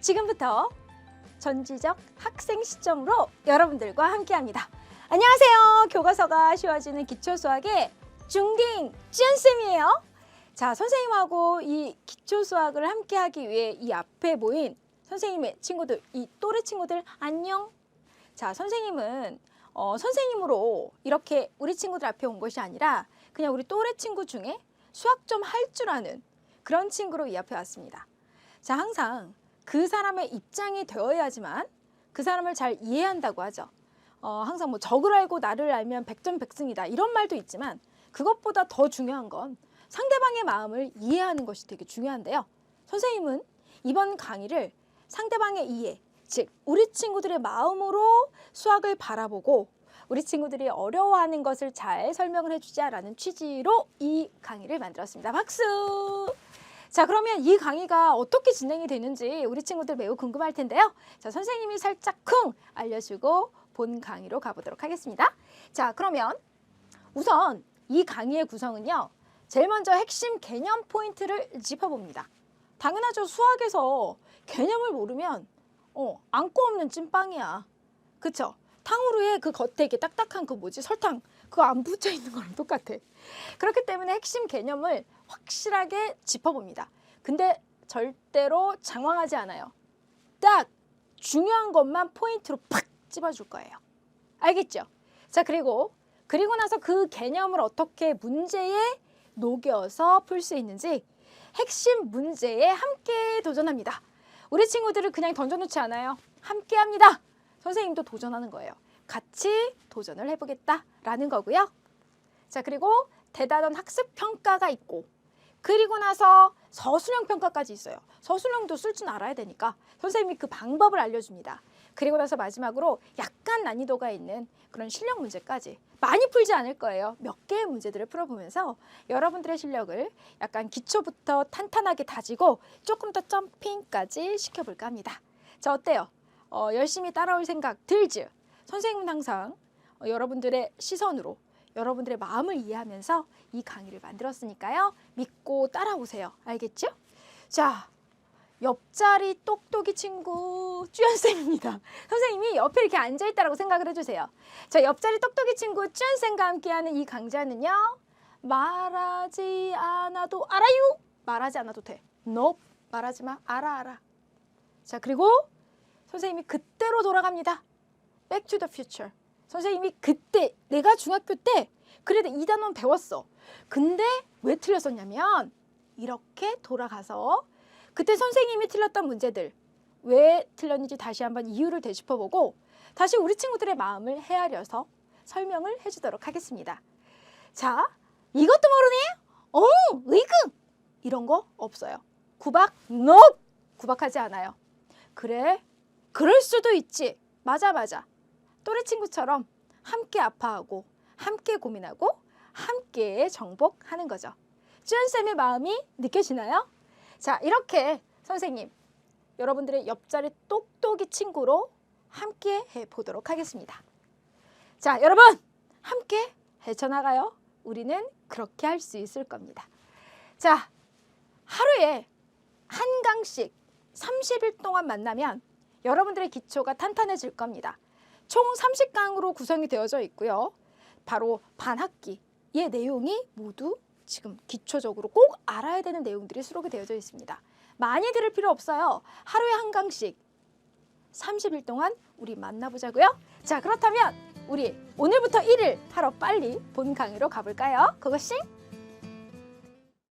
지금부터 전지적 학생 시점으로 여러분들과 함께합니다. 안녕하세요. 교과서가 쉬워지는 기초 수학의 중딩 찌연쌤이에요. 자, 선생님하고 이 기초 수학을 함께하기 위해 이 앞에 모인 선생님의 친구들, 이 또래 친구들 안녕. 자, 선생님은 어, 선생님으로 이렇게 우리 친구들 앞에 온 것이 아니라 그냥 우리 또래 친구 중에 수학 좀 할 줄 아는 그런 친구로 이 앞에 왔습니다. 자, 항상 그 사람의 입장이 되어야지만 그 사람을 잘 이해한다고 하죠. 어, 항상 뭐 적을 알고 나를 알면 백전백승이다 이런 말도 있지만 그것보다 더 중요한 건 상대방의 마음을 이해하는 것이 되게 중요한데요. 선생님은 이번 강의를 상대방의 이해, 즉 우리 친구들의 마음으로 수학을 바라보고 우리 친구들이 어려워하는 것을 잘 설명을 해주자라는 취지로 이 강의를 만들었습니다. 박수! 자, 그러면 이 강의가 어떻게 진행이 되는지 우리 친구들 매우 궁금할 텐데요. 자, 선생님이 살짝 쿵 알려주고 본 강의로 가보도록 하겠습니다. 자, 그러면 우선 이 강의의 구성은요. 제일 먼저 핵심 개념 포인트를 짚어봅니다. 당연하죠. 수학에서 개념을 모르면 어, 안고 없는 찐빵이야. 그쵸? 탕후루에 그 겉에 이렇게 딱딱한 그 뭐지 설탕 그거 안 붙여 있는 거랑 똑같아. 그렇기 때문에 핵심 개념을 확실하게 짚어봅니다. 근데 절대로 장황하지 않아요. 딱 중요한 것만 포인트로 팍 찝어줄 거예요. 알겠죠? 자 그리고 그리고 나서 그 개념을 어떻게 문제에 녹여서 풀 수 있는지 핵심 문제에 함께 도전합니다. 우리 친구들을 그냥 던져놓지 않아요. 함께 합니다. 선생님도 도전하는 거예요. 같이 도전을 해보겠다라는 거고요. 자, 그리고 대단한 학습 평가가 있고, 그리고 나서 서술형 평가까지 있어요. 서술형도 쓸 줄 알아야 되니까 선생님이 그 방법을 알려줍니다. 그리고 나서 마지막으로 약간 난이도가 있는 그런 실력 문제까지 많이 풀지 않을 거예요. 몇 개의 문제들을 풀어보면서 여러분들의 실력을 약간 기초부터 탄탄하게 다지고 조금 더 점핑까지 시켜볼까 합니다. 자, 어때요? 어, 열심히 따라올 생각 들죠? 선생님은 항상 어, 여러분들의 시선으로 여러분들의 마음을 이해하면서 이 강의를 만들었으니까요. 믿고 따라오세요. 알겠죠? 자, 옆자리 똑똑이 친구 쭈연쌤입니다. 선생님이 옆에 이렇게 앉아있다라고 생각을 해주세요. 자, 옆자리 똑똑이 친구 쭈연쌤과 함께하는 이 강좌는요. 말하지 않아도 알아요. 말하지 않아도 돼. no. 말하지 마. 알아 알아. 자, 그리고 선생님이 그때로 돌아갑니다. Future. 선생님이 그때 내가 중학교 때 그래도 이 단원 배웠어. 근데 왜 틀렸었냐면 이렇게 돌아가서 그때 선생님이 틀렸던 문제들 왜 틀렸는지 다시 한번 이유를 되짚어보고 다시 우리 친구들의 마음을 헤아려서 설명을 해주도록 하겠습니다. 자, 이것도 모르니? 어, 의금 이런 거 없어요. 구박, no, 구박하지 않아요. 그래, 그럴 수도 있지. 맞아, 맞아. 또래 친구처럼 함께 아파하고 함께 고민하고 함께 정복하는 거죠. 쭈연쌤의 마음이 느껴지나요? 자, 이렇게 선생님, 여러분들의 옆자리 똑똑이 친구로 함께 해보도록 하겠습니다. 자, 여러분, 함께 헤쳐나가요. 우리는 그렇게 할 수 있을 겁니다. 자, 하루에 한 강씩 30일 동안 만나면 여러분들의 기초가 탄탄해질 겁니다. 총 30강으로 구성이 되어져 있고요. 바로 반학기의 내용이 모두 지금 기초적으로 꼭 알아야 되는 내용들이 수록이 되어져 있습니다. 많이 들을 필요 없어요. 하루에 한 강씩 30일 동안 우리 만나보자고요. 자, 그렇다면 우리 오늘부터 일을 하러 빨리 본 강의로 가볼까요? 그것이